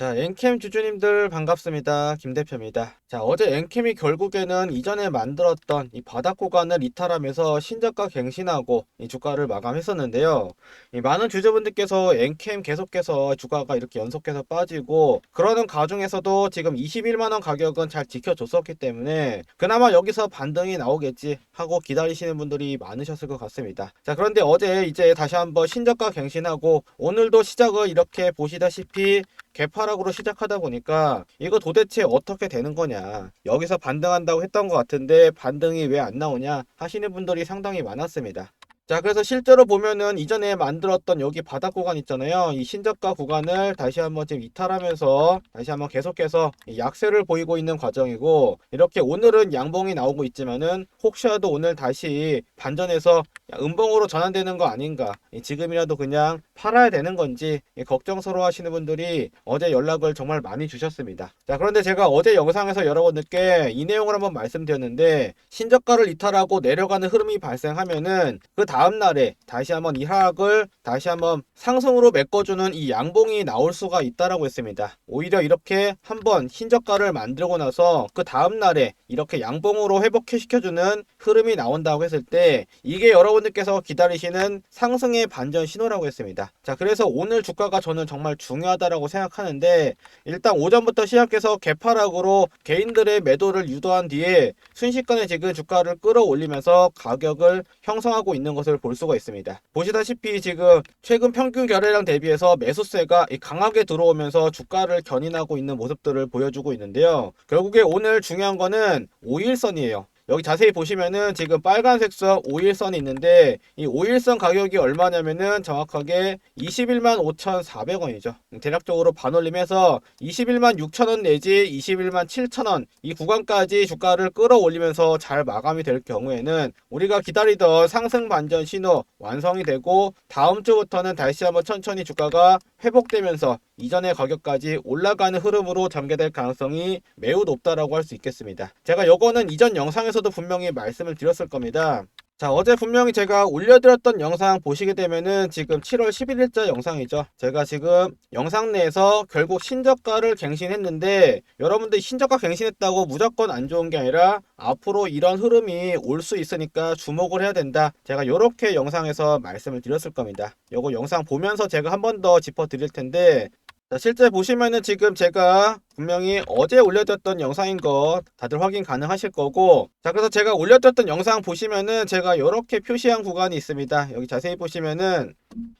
자, 엔캠 주주님들 반갑습니다. 김 대표입니다. 자, 어제 엔캠이 결국에는 이전에 만들었던 이 바닥 구간을 이탈하면서 신저가 갱신하고 이 주가를 마감했었는데요. 이 많은 주주분들께서 엔캠 계속해서 주가가 이렇게 연속해서 빠지고 그러는 과정에서도 지금 21만 원 가격은 잘 지켜줬었기 때문에 그나마 여기서 반등이 나오겠지 하고 기다리시는 분들이 많으셨을 것 같습니다. 자, 그런데 어제 이제 다시 한번 신저가 갱신하고 오늘도 시작을 이렇게 보시다시피 개파락으로 시작하다 보니까 이거 도대체 어떻게 되는 거냐. 여기서 반등한다고 했던 것 같은데 반등이 왜 안 나오냐 하시는 분들이 상당히 많았습니다. 자 그래서 실제로 보면은 이전에 만들었던 여기 바닥 구간 있잖아요. 이 신저가 구간을 다시 한번 지금 이탈하면서 다시 한번 계속해서 이 약세를 보이고 있는 과정이고 이렇게 오늘은 양봉이 나오고 있지만은 혹시라도 오늘 다시 반전해서 야, 음봉으로 전환되는 거 아닌가. 이 지금이라도 그냥 팔아야 되는 건지 이 걱정스러워 하시는 분들이 어제 연락을 정말 많이 주셨습니다 자 그런데 제가 어제 영상에서 여러분들께 이 내용을 한번 말씀드렸는데 신저가를 이탈하고 내려가는 흐름이 발생하면은 그 다음 날에 다시 한번 이 하락을 다시 한번 상승으로 메꿔주는 이 양봉이 나올 수가 있다라고 했습니다. 오히려 이렇게 한번 신저가를 만들고 나서 그 다음 날에 이렇게 양봉으로 회복시켜주는 흐름이 나온다고 했을 때 이게 여러분들께서 기다리시는 상승의 반전 신호라고 했습니다. 자, 그래서 오늘 주가가 저는 정말 중요하다라고 생각하는데 일단 오전부터 시작해서 개파락으로 개인들의 매도를 유도한 뒤에 순식간에 지금 주가를 끌어올리면서 가격을 형성하고 있는 것을 볼 수가 있습니다. 보시다시피 지금 최근 평균 거래량 대비해서 매수세가 이 강하게 들어오면서 주가를 견인하고 있는 모습들을 보여주고 있는데요. 결국에 오늘 중요한 거는 5일선이에요. 여기 자세히 보시면은 지금 빨간색 선 5일선이 있는데 이 5일선 가격이 얼마냐면은 정확하게 21만 5,400원이죠. 대략적으로 반올림해서 21만 6천원 내지 21만 7천원 이 구간까지 주가를 끌어올리면서 잘 마감이 될 경우에는 우리가 기다리던 상승 반전 신호 완성이 되고 다음 주부터는 다시 한번 천천히 주가가 회복되면서 이전의 가격까지 올라가는 흐름으로 전개될 가능성이 매우 높다라고 할 수 있겠습니다. 제가 요거는 이전 영상에서 도 분명히 말씀을 드렸을 겁니다. 자, 어제 분명히 제가 올려드렸던 영상 보시게 되면은 지금 7월 11일자 영상이죠. 제가 지금 영상 내에서 결국 신저가를 갱신했는데 여러분들이 신저가 갱신했다고 무조건 안 좋은 게 아니라 앞으로 이런 흐름이 올 수 있으니까 주목을 해야 된다. 제가 이렇게 영상에서 말씀을 드렸을 겁니다. 요거 영상 보면서 제가 한 번 더 짚어 드릴 텐데 자, 실제 보시면은 지금 제가 분명히 어제 올려드렸던 영상인 거 다들 확인 가능하실 거고. 자 그래서 제가 올려드렸던 영상 보시면은 제가 이렇게 표시한 구간이 있습니다. 여기 자세히 보시면은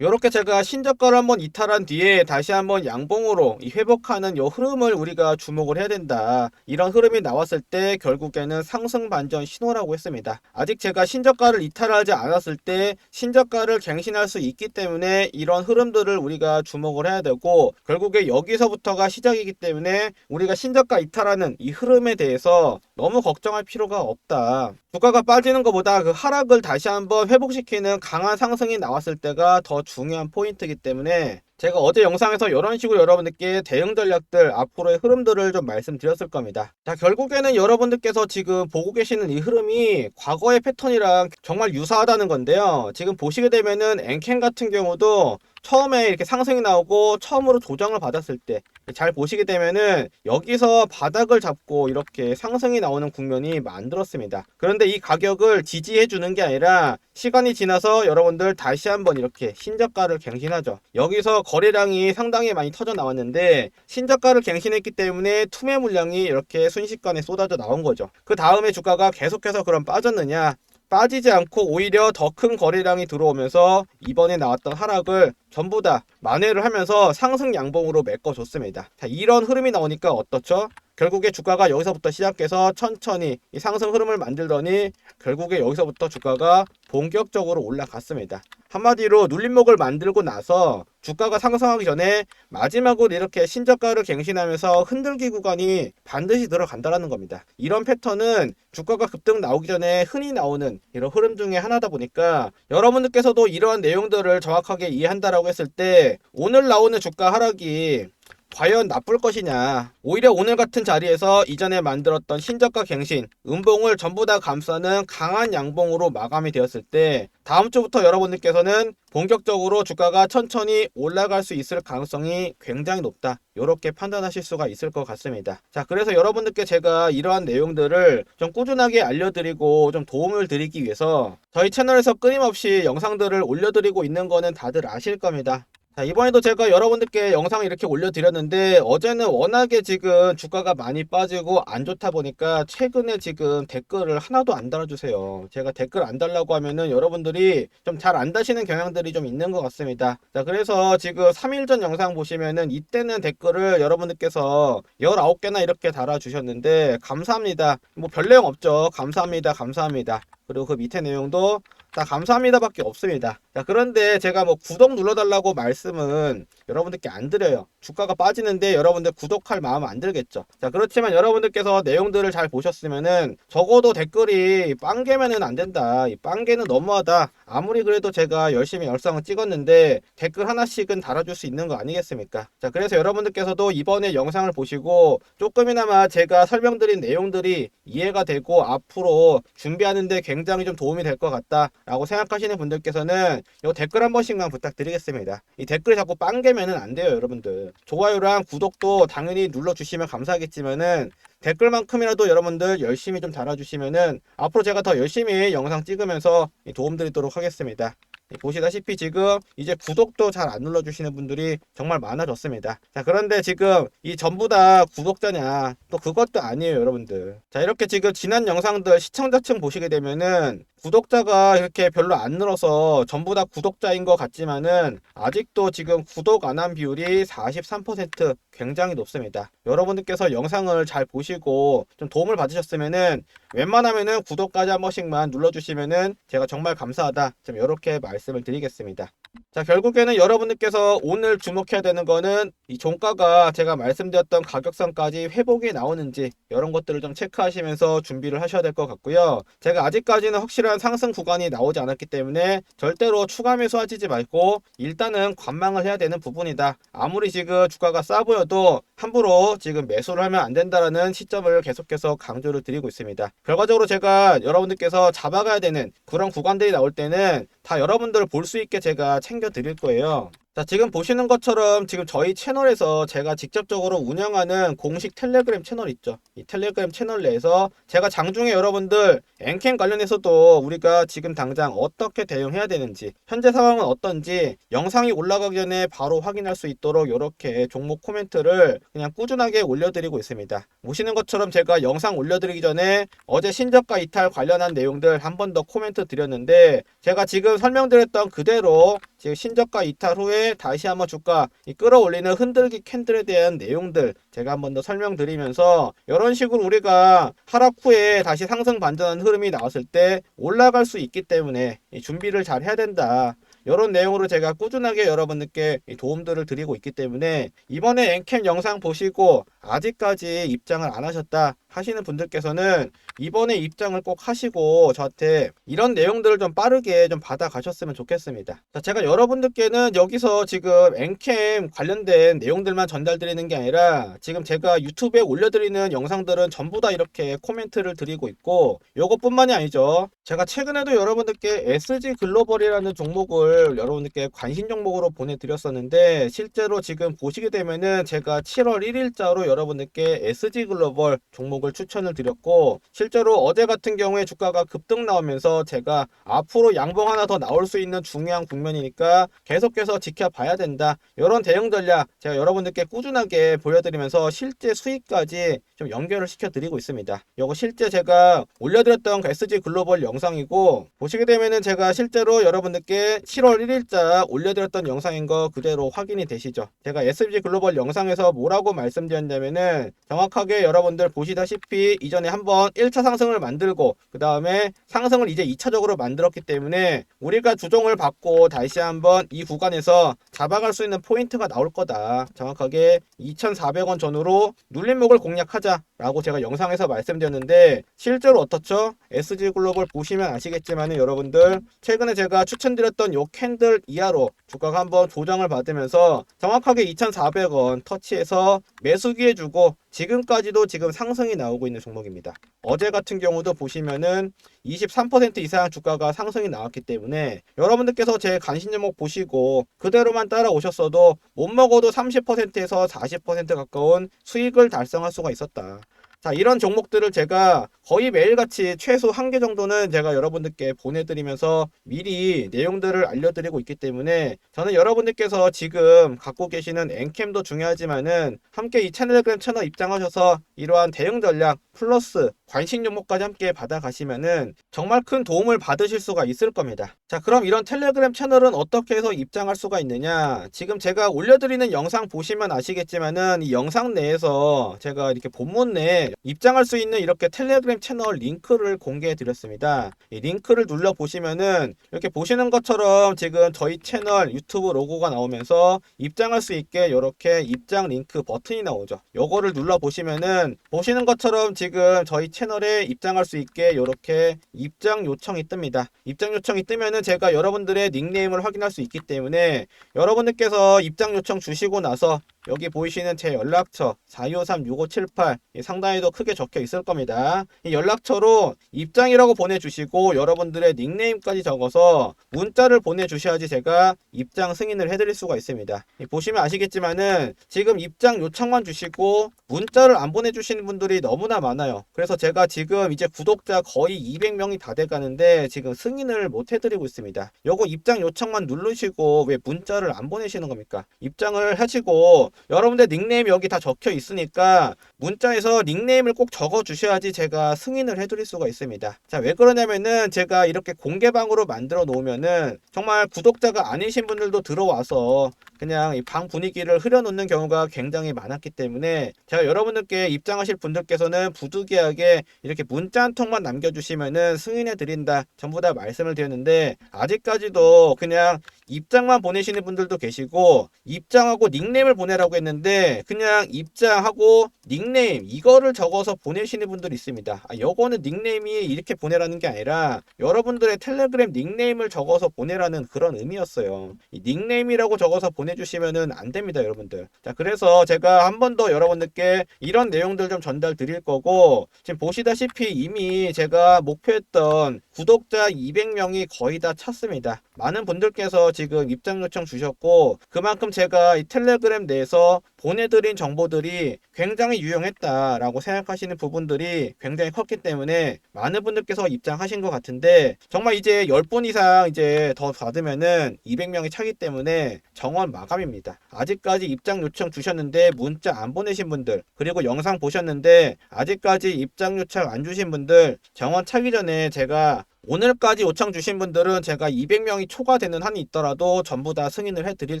이렇게 제가 신저가를 한번 이탈한 뒤에 다시 한번 양봉으로 이 회복하는 요 흐름을 우리가 주목을 해야 된다. 이런 흐름이 나왔을 때 결국에는 상승 반전 신호라고 했습니다. 아직 제가 신저가를 이탈하지 않았을 때 신저가를 갱신할 수 있기 때문에 이런 흐름들을 우리가 주목을 해야 되고 결국에 여기서부터가 시작이기 때문에 우리가 신저가 이탈하는 이 흐름에 대해서 너무 걱정할 필요가 없다. 주가가 빠지는 것보다 그 하락을 다시 한번 회복시키는 강한 상승이 나왔을 때가 더 중요한 포인트이기 때문에 제가 어제 영상에서 이런 식으로 여러분들께 대응 전략들 앞으로의 흐름들을 좀 말씀드렸을 겁니다. 자 결국에는 여러분들께서 지금 보고 계시는 이 흐름이 과거의 패턴이랑 정말 유사하다는 건데요. 지금 보시게 되면은 엔캔 같은 경우도 처음에 이렇게 상승이 나오고 처음으로 조정을 받았을 때 잘 보시게 되면은 여기서 바닥을 잡고 이렇게 상승이 나오는 국면이 만들었습니다. 그런데 이 가격을 지지해 주는 게 아니라 시간이 지나서 여러분들 다시 한번 이렇게 신저가를 갱신하죠. 여기서 거래량이 상당히 많이 터져 나왔는데 신저가를 갱신했기 때문에 투매 물량이 이렇게 순식간에 쏟아져 나온 거죠. 그 다음에 주가가 계속해서 그럼 빠졌느냐? 빠지지 않고 오히려 더 큰 거래량이 들어오면서 이번에 나왔던 하락을 전부 다 만회를 하면서 상승 양봉으로 메꿔줬습니다. 자, 이런 흐름이 나오니까 어떻죠? 결국에 주가가 여기서부터 시작해서 천천히 이 상승 흐름을 만들더니 결국에 여기서부터 주가가 본격적으로 올라갔습니다. 한마디로 눌림목을 만들고 나서 주가가 상승하기 전에 마지막으로 이렇게 신저가를 갱신하면서 흔들기 구간이 반드시 들어간다라는 겁니다. 이런 패턴은 주가가 급등 나오기 전에 흔히 나오는 이런 흐름 중에 하나다 보니까 여러분들께서도 이러한 내용들을 정확하게 이해한다라고 했을 때 오늘 나오는 주가 하락이 과연 나쁠 것이냐. 오히려 오늘 같은 자리에서 이전에 만들었던 신저가 갱신, 음봉을 전부 다 감싸는 강한 양봉으로 마감이 되었을 때 다음 주부터 여러분들께서는 본격적으로 주가가 천천히 올라갈 수 있을 가능성이 굉장히 높다. 이렇게 판단하실 수가 있을 것 같습니다. 자, 그래서 여러분들께 제가 이러한 내용들을 좀 꾸준하게 알려드리고 좀 도움을 드리기 위해서 저희 채널에서 끊임없이 영상들을 올려드리고 있는 거는 다들 아실 겁니다. 자, 이번에도 제가 여러분들께 영상을 이렇게 올려드렸는데, 어제는 워낙에 지금 주가가 많이 빠지고 안 좋다 보니까, 최근에 지금 댓글을 하나도 안 달아주세요. 제가 댓글 안 달라고 하면은 여러분들이 좀 잘 안 다시는 경향들이 좀 있는 것 같습니다. 자, 그래서 지금 3일 전 영상 보시면은, 이때는 댓글을 여러분들께서 19개나 이렇게 달아주셨는데, 감사합니다. 뭐 별 내용 없죠. 감사합니다. 감사합니다. 그리고 그 밑에 내용도 다 감사합니다밖에 없습니다. 자, 그런데 제가 뭐 구독 눌러달라고 말씀은 여러분들께 안 드려요. 주가가 빠지는데 여러분들 구독할 마음 안 들겠죠. 자, 그렇지만 여러분들께서 내용들을 잘 보셨으면은 적어도 댓글이 빵개면은 안 된다. 이 빵개는 너무하다. 아무리 그래도 제가 열심히 열상을 찍었는데 댓글 하나씩은 달아줄 수 있는 거 아니겠습니까? 자, 그래서 여러분들께서도 이번에 영상을 보시고 조금이나마 제가 설명드린 내용들이 이해가 되고 앞으로 준비하는데 굉장히 좀 도움이 될 것 같다. 라고 생각하시는 분들께서는 이 댓글 한 번씩만 부탁드리겠습니다. 이 댓글이 자꾸 빵개면은 안 돼요, 여러분들. 좋아요랑 구독도 당연히 눌러주시면 감사하겠지만은 댓글만큼이라도 여러분들 열심히 좀 달아주시면은 앞으로 제가 더 열심히 영상 찍으면서 도움드리도록 하겠습니다. 보시다시피 지금 이제 구독도 잘 안 눌러주시는 분들이 정말 많아졌습니다. 자, 그런데 지금 이 전부 다 구독자냐? 또 그것도 아니에요, 여러분들. 자, 이렇게 지금 지난 영상들 시청자층 보시게 되면은 구독자가 이렇게 별로 안 늘어서 전부 다 구독자인 것 같지만은 아직도 지금 구독 안 한 비율이 43% 굉장히 높습니다. 여러분들께서 영상을 잘 보시고 좀 도움을 받으셨으면은 웬만하면은 구독까지 한 번씩만 눌러주시면은 제가 정말 감사하다. 좀 이렇게 말씀을 드리겠습니다. 자, 결국에는 여러분들께서 오늘 주목해야 되는 거는 이 종가가 제가 말씀드렸던 가격선까지 회복이 나오는지 이런 것들을 좀 체크하시면서 준비를 하셔야 될 것 같고요. 제가 아직까지는 확실한 상승 구간이 나오지 않았기 때문에 절대로 추가 매수하지 말고 일단은 관망을 해야 되는 부분이다. 아무리 지금 주가가 싸 보여도 함부로 지금 매수를 하면 안 된다라는 시점을 계속해서 강조를 드리고 있습니다. 결과적으로 제가 여러분들께서 잡아가야 되는 그런 구간들이 나올 때는 다 여러분들 볼 수 있게 제가 챙겨 드릴 거예요. 자, 지금 보시는 것처럼 지금 저희 채널에서 제가 직접적으로 운영하는 공식 텔레그램 채널 있죠. 이 텔레그램 채널 내에서 제가 장중에 여러분들 엔캠 관련해서도 우리가 지금 당장 어떻게 대응해야 되는지, 현재 상황은 어떤지 영상이 올라가기 전에 바로 확인할 수 있도록 이렇게 종목 코멘트를 그냥 꾸준하게 올려드리고 있습니다. 보시는 것처럼 제가 영상 올려드리기 전에 어제 신저가 이탈 관련한 내용들 한 번 더 코멘트 드렸는데 제가 지금 설명드렸던 그대로 지금 신저가 이탈 후에 다시 한번 주가 이 끌어올리는 흔들기 캔들에 대한 내용들 제가 한번 더 설명드리면서 이런 식으로 우리가 하락 후에 다시 상승 반전하는 흐름이 나왔을 때 올라갈 수 있기 때문에 이 준비를 잘 해야 된다. 이런 내용으로 제가 꾸준하게 여러분들께 이 도움들을 드리고 있기 때문에 이번에 엔캠 영상 보시고 아직까지 입장을 안 하셨다 하시는 분들께서는 이번에 입장을 꼭 하시고 저한테 이런 내용들을 좀 빠르게 좀 받아 가셨으면 좋겠습니다. 자, 제가 여러분들께는 여기서 지금 엔캠 관련된 내용들만 전달드리는 게 아니라 지금 제가 유튜브에 올려드리는 영상들은 전부 다 이렇게 코멘트를 드리고 있고 요것뿐만이 아니죠. 제가 최근에도 여러분들께 SG 글로벌이라는 종목을 여러분들께 관심 종목으로 보내드렸었는데 실제로 지금 보시게 되면은 제가 7월 1일자로 여러분들께 SG 글로벌 종목 을 추천을 드렸고 실제로 어제 같은 경우에 주가가 급등 나오면서 제가 앞으로 양봉 하나 더 나올 수 있는 중요한 국면이니까 계속해서 지켜봐야 된다. 이런 대응 전략 제가 여러분들께 꾸준하게 보여드리면서 실제 수익까지 좀 연결을 시켜드리고 있습니다. 이거 실제 제가 올려드렸던 그 SG 글로벌 영상이고 보시게 되면은 제가 실제로 여러분들께 7월 1일자 올려드렸던 영상인 거 그대로 확인이 되시죠. 제가 SG 글로벌 영상에서 뭐라고 말씀드렸냐면은 정확하게 여러분들 보시다시피 이전에 한번 1차 상승을 만들고 그 다음에 상승을 이제 2차적으로 만들었기 때문에 우리가 주종을 받고 다시 한번 이 구간에서 잡아갈 수 있는 포인트가 나올 거다. 정확하게 2,400원 전후로 눌림목을 공략하자 라고 제가 영상에서 말씀드렸는데 실제로 어떻죠? SG글로벌 보시면 아시겠지만 여러분들 최근에 제가 추천드렸던 요 캔들 이하로 주가가 한번 조정을 받으면서 정확하게 2,400원 터치해서 매수기에 주고 지금까지도 지금 상승이 나오고 있는 종목입니다. 어제 같은 경우도 보시면은 23% 이상 주가가 상승이 나왔기 때문에 여러분들께서 제 관심 종목 보시고 그대로만 따라오셨어도 못 먹어도 30%에서 40% 가까운 수익을 달성할 수가 있었다. 자, 이런 종목들을 제가 거의 매일같이 최소 한 개 정도는 제가 여러분들께 보내드리면서 미리 내용들을 알려드리고 있기 때문에 저는 여러분들께서 지금 갖고 계시는 엔캠도 중요하지만은 함께 이 텔레그램 채널 입장하셔서 이러한 대응 전략 플러스 관심 종목까지 함께 받아가시면은 정말 큰 도움을 받으실 수가 있을 겁니다. 자, 그럼 이런 텔레그램 채널은 어떻게 해서 입장할 수가 있느냐? 지금 제가 올려드리는 영상 보시면 아시겠지만은 이 영상 내에서 제가 이렇게 본문 내에 입장할 수 있는 이렇게 텔레그램 채널 링크를 공개해 드렸습니다. 이 링크를 눌러 보시면은 이렇게 보시는 것처럼 지금 저희 채널 유튜브 로고가 나오면서 입장할 수 있게 이렇게 입장 링크 버튼이 나오죠. 요거를 눌러 보시면은 보시는 것처럼 지금 저희 채널 에 입장할 수 있게 이렇게 입장 요청이 뜹니다. 입장 요청이 뜨면은 제가 여러분들의 닉네임을 확인할 수 있기 때문에 여러분들께서 입장 요청 주시고 나서 여기 보이시는 제 연락처 423-6578 상단에도 크게 적혀 있을 겁니다. 이 연락처로 입장이라고 보내주시고 여러분들의 닉네임까지 적어서 문자를 보내주셔야지 제가 입장 승인을 해드릴 수가 있습니다. 이 보시면 아시겠지만은 지금 입장 요청만 주시고 문자를 안 보내주시는 분들이 너무나 많아요. 그래서 제가 지금 이제 구독자 거의 200명이 다 돼가는데 지금 승인을 못 해드리고 있습니다. 요거 입장 요청만 누르시고 왜 문자를 안 보내시는 겁니까? 입장을 하시고 여러분들 닉네임 여기 다 적혀 있으니까 문자에서 닉네임을 꼭 적어 주셔야지 제가 승인을 해드릴 수가 있습니다. 자, 왜 그러냐면은 제가 이렇게 공개방으로 만들어 놓으면은 정말 구독자가 아니신 분들도 들어와서 그냥 이 방 분위기를 흐려놓는 경우가 굉장히 많았기 때문에 제가 여러분들께 입장하실 분들께서는 부득이하게 이렇게 문자 한 통만 남겨주시면은 승인해 드린다 전부 다 말씀을 드렸는데 아직까지도 그냥 입장만 보내시는 분들도 계시고 입장하고 닉네임을 보내라고 했는데 그냥 입장하고 닉네임 이거를 적어서 보내시는 분들이 있습니다. 아, 요거는 닉네임이 이렇게 보내라는 게 아니라 여러분들의 텔레그램 닉네임을 적어서 보내라는 그런 의미였어요. 이 닉네임이라고 적어서 보내 주시면은 안 됩니다, 여러분들. 자, 그래서 제가 한 번 더 여러분들께 이런 내용들 좀 전달 드릴 거고 지금 보시다시피 이미 제가 목표했던 구독자 200명이 거의 다 찼습니다. 많은 분들께서 지금 입장 요청 주셨고 그만큼 제가 이 텔레그램 내에서 보내드린 정보들이 굉장히 유용했다라고 생각하시는 부분들이 굉장히 컸기 때문에 많은 분들께서 입장하신 것 같은데 정말 이제 10분 이상 이제 더 받으면은 200명이 차기 때문에 정원 마감입니다. 아직까지 입장 요청 주셨는데 문자 안 보내신 분들 그리고 영상 보셨는데 아직까지 입장 요청 안 주신 분들 정원 차기 전에 제가 오늘까지 요청 주신 분들은 제가 200명이 초과되는 한이 있더라도 전부 다 승인을 해 드릴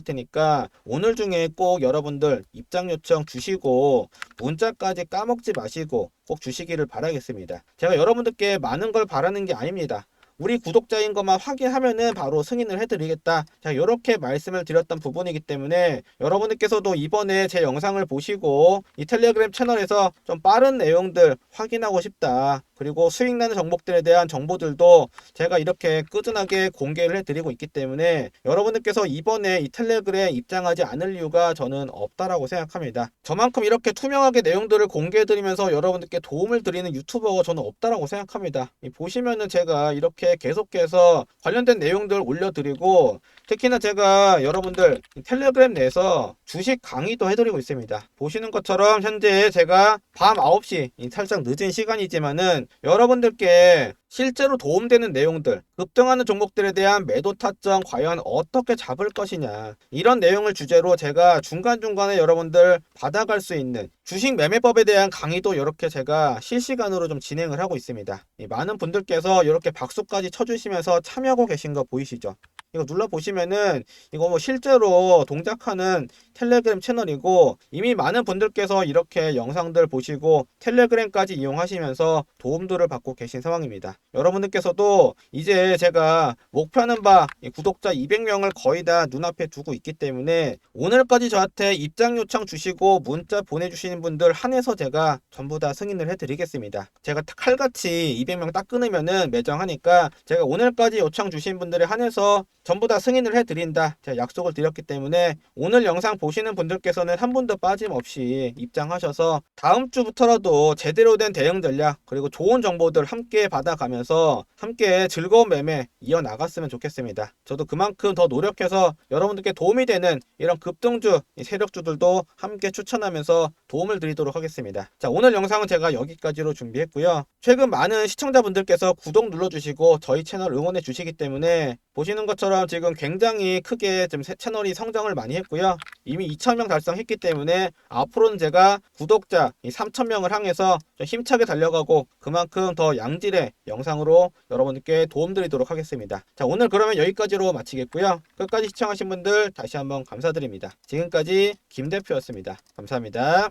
테니까 오늘 중에 꼭 여러분들 입장 요청 주시고 문자까지 까먹지 마시고 꼭 주시기를 바라겠습니다. 제가 여러분들께 많은 걸 바라는 게 아닙니다. 우리 구독자인 것만 확인하면은 바로 승인을 해드리겠다. 자, 이렇게 말씀을 드렸던 부분이기 때문에 여러분들께서도 이번에 제 영상을 보시고 이 텔레그램 채널에서 좀 빠른 내용들 확인하고 싶다. 그리고 수익 나는 종목들에 대한 정보들도 제가 이렇게 꾸준하게 공개를 해드리고 있기 때문에 여러분들께서 이번에 이 텔레그램 입장하지 않을 이유가 저는 없다라고 생각합니다. 저만큼 이렇게 투명하게 내용들을 공개해드리면서 여러분들께 도움을 드리는 유튜버가 저는 없다라고 생각합니다. 이 보시면은 제가 이렇게 계속해서 관련된 내용들 올려드리고 특히나 제가 여러분들 이 텔레그램 내에서 주식 강의도 해드리고 있습니다. 보시는 것처럼 현재 제가 밤 9시 이 살짝 늦은 시간이지만은 여러분들께 실제로 도움되는 내용들, 급등하는 종목들에 대한 매도 타점 과연 어떻게 잡을 것이냐 이런 내용을 주제로 제가 중간중간에 여러분들 받아갈 수 있는 주식 매매법에 대한 강의도 이렇게 제가 실시간으로 좀 진행을 하고 있습니다. 이 많은 분들께서 이렇게 박수까지 쳐주시면서 참여하고 계신 거 보이시죠? 이거 눌러보시면은 이거 뭐 실제로 동작하는 텔레그램 채널이고 이미 많은 분들께서 이렇게 영상들 보시고 텔레그램까지 이용하시면서 도움들을 받고 계신 상황입니다. 여러분들께서도 이제 제가 목표하는 바이 구독자 200명을 거의 다 눈앞에 두고 있기 때문에 오늘까지 저한테 입장 요청 주시고 문자 보내주시는 분들 한해서 제가 전부 다 승인을 해드리겠습니다. 제가 칼같이 200명 딱 끊으면은 매정하니까 제가 오늘까지 요청 주신 분들에 한해서 전부 다 승인을 해드린다. 제가 약속을 드렸기 때문에 오늘 영상 보시는 분들께서는 한 분도 빠짐없이 입장하셔서 다음 주부터라도 제대로 된 대응 전략 그리고 좋은 정보들 함께 받아가면서 함께 즐거운 매매 이어나갔으면 좋겠습니다. 저도 그만큼 더 노력해서 여러분들께 도움이 되는 이런 급등주 이 세력주들도 함께 추천하면서 도움을 드리도록 하겠습니다. 자 오늘 영상은 제가 여기까지로 준비했고요. 최근 많은 시청자분들께서 구독 눌러주시고 저희 채널 응원해 주시기 때문에 보시는 것처럼 지금 굉장히 크게 좀 새- 채널이 성장을 많이 했고요. 이미 2,000명 달성했기 때문에 앞으로는 제가 구독자 3,000명을 향해서 좀 힘차게 달려가고 그만큼 더 양질의 영상으로 여러분들께 도움드리도록 하겠습니다. 자, 오늘 그러면 여기까지로 마치겠고요. 끝까지 시청하신 분들 다시 한번 감사드립니다. 지금까지 김 대표였습니다. 감사합니다.